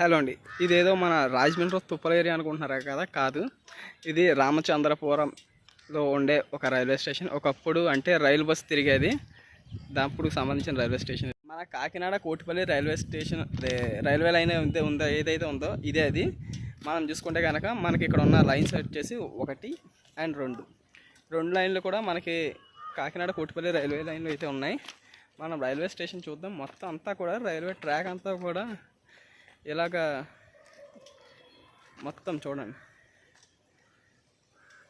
Hello అండి. ఇదేదో మన రాజమండ్రి తుప్పల ఏరియా అనుకుంటున్నారా కదా? కాదు. ఇది రామచంద్రపురంలో ఉండే ఒక రైల్వే స్టేషన్. ఒకప్పుడు అంటే రైలు బస్సు తిరిగేది. దానికి సంబంధించిన రైల్వే స్టేషన్. మన Kakinada Kotipalli railway station railway line ఉందో ఏదైతే ఉందో ఇదే అది. మనం చూసుకుంటే కనుక మనకి ఇక్కడ ఉన్న లైన్స్ వచ్చేసి ఒకటి అండ్ రెండు. రెండు లైన్లు కూడా మనకి కాకినాడ కోటిపల్లి రైల్వే లైన్లు అయితే ఉన్నాయి. మనం రైల్వే స్టేషన్ చూద్దాం. మొత్తం అంతా కూడా రైల్వే ట్రాక్ అంతా కూడా ఇలాగా మొత్తం చూడండి.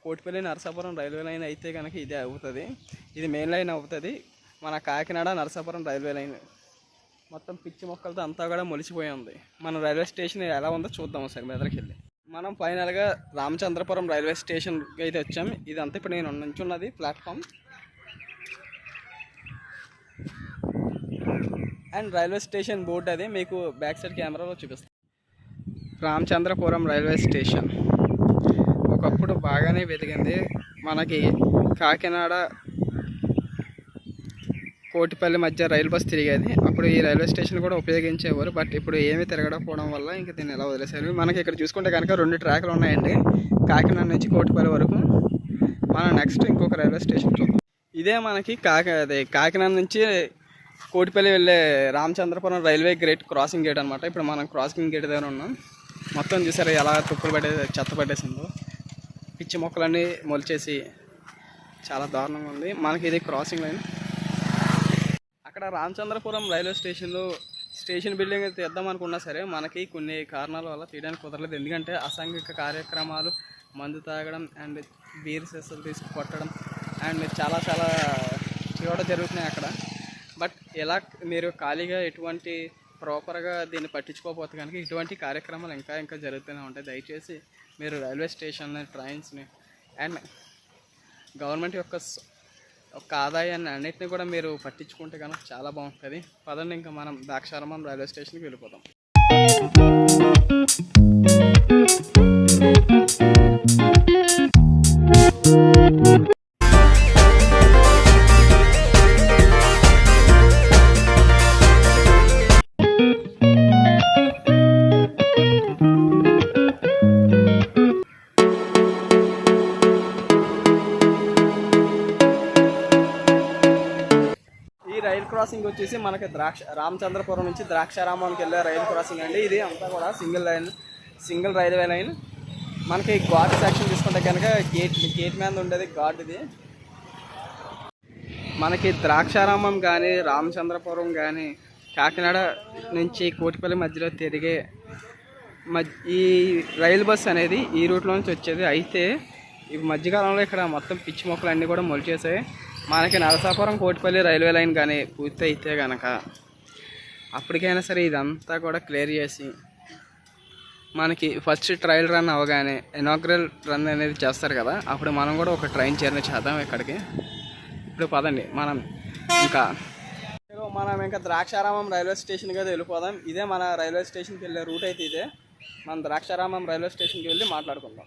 కోటిపల్లి నరసాపురం రైల్వే లైన్ అయితే కనుక ఇదే అవుతుంది. ఇది మెయిన్ లైన్ అవుతుంది. మన కాకినాడ నరసాపురం రైల్వే లైన్. మొత్తం పిచ్చి మొక్కలతో అంతా కూడా మొలిచిపోయి ఉంది. మన రైల్వే స్టేషన్ ఎలా ఉందో చూద్దాం ఒకసారి మెదడికి వెళ్ళి. మనం ఫైనల్గా రామచంద్రపురం రైల్వే స్టేషన్కి అయితే వచ్చాం. ఇదంతా ఇప్పుడు నేను నుంచున్నది platform. And railway station board అది. మీకు బ్యాక్ సైడ్ కెమెరాలో చూపిస్తాను రామచంద్రపురం రైల్వే స్టేషన్. ఒకప్పుడు బాగానే వెతికింది. మనకి కాకినాడ కోటిపల్లి మధ్య రైలు బస్ తిరిగేది. అప్పుడు ఈ రైల్వే స్టేషన్ కూడా ఉపయోగించేవారు. బట్ ఇప్పుడు ఏమీ తిరగకపోవడం వల్ల ఇంకా దీన్ని ఎలా వదిలేశారు? మనకి ఇక్కడ చూసుకుంటే కనుక రెండు ట్రాక్లు ఉన్నాయండి. కాకినాడ నుంచి కోటిపల్లి వరకు. మనం నెక్స్ట్ ఇంకొక రైల్వే స్టేషన్ చూద్దాం. ఇదే మనకి కాకి అదే కాకినాడ నుంచి కోటిపల్లి వెళ్ళే Ramachandrapuram railway gate crossing gate అనమాట ఇప్పుడు మనం క్రాసింగ్ గేట్ దగ్గర ఉన్నాం. మొత్తం చూసారు ఎలా తుప్పులు పడే చెత్త పట్టేసిందో పిచ్చి మొక్కలన్నీ మొలిచేసి చాలా దారుణంగా ఉంది. మనకి ఇది క్రాసింగ్ లైన్. అక్కడ రామచంద్రపురం రైల్వే స్టేషన్లో స్టేషన్ బిల్డింగ్ తీద్దాం అనుకున్నా సరే మనకి కొన్ని కారణాల వల్ల తీయడానికి కుదరలేదు. ఎందుకంటే అసాంఘిక కార్యక్రమాలు మందు తాగడం అండ్ బీర్ సెస్సులు తీసుకు కొట్టడం అండ్ చాలా చాలా చోట జరుగుతున్నాయి అక్కడ. బట్ ఎలా మీరు ఖాళీగా ఎటువంటి ప్రాపర్గా దీన్ని పట్టించుకోకపోతే కనుక ఇటువంటి కార్యక్రమాలు ఇంకా ఇంకా జరుగుతూనే ఉంటాయి. దయచేసి మీరు రైల్వే స్టేషన్ని ట్రైన్స్ని అండ్ గవర్నమెంట్ యొక్క ఒక ఆదాయాన్ని అన్నిటిని కూడా మీరు పట్టించుకుంటే కనుక చాలా బాగుంటుంది. పదండి ఇంకా మనం ద్రాక్షారామం రైల్వే స్టేషన్కి వెళ్ళిపోతాం ఈ రైల్ క్రాసింగ్ వచ్చేసి మనకి ద్రాక్ష రామచంద్రపురం నుంచి ద్రాక్షారామానికి వెళ్ళే రైల్ క్రాసింగ్ అండి. ఇది అంతా కూడా single line single railway line. మనకి ఘాట్ సెక్షన్ తీసుకుంటే కనుక గేట్ గేట్ మీద ఉండేది ఘాట్ ఇది. మనకి ద్రాక్షారామం కానీ రామచంద్రపురం కానీ కాకినాడ నుంచి కోటిపల్లి మధ్యలో తిరిగే మధ్య ఈ రైలు బస్ అనేది ఈ రూట్లో నుంచి వచ్చేది. అయితే ఈ మధ్యకాలంలో ఇక్కడ మొత్తం పిచ్చి మొక్కలు అన్నీ కూడా మొలిచేసాయి. మనకి నరసాపురం కోటిపల్లి రైల్వే లైన్ కానీ పూర్తి అయితే కనుక అప్పటికైనా సరే ఇదంతా కూడా క్లియర్ చేసి మనకి ఫస్ట్ ట్రయల్ రన్ అవగానే ఇనాగ్రల్ రన్ అనేది చేస్తారు కదా అప్పుడు మనం కూడా ఒక ట్రైన్ చేరిన చేద్దాం ఇక్కడికి. ఇప్పుడు పదండి మనం ఇంకా మనం ఇంకా ద్రాక్షారామం రైల్వే స్టేషన్కి అయితే వెళ్ళిపోదాం. ఇదే మన రైల్వే స్టేషన్కి వెళ్ళే రూట్ అయితే ఇదే. మనం ద్రాక్షారామం రైల్వే స్టేషన్కి వెళ్ళి మాట్లాడుకుందాం.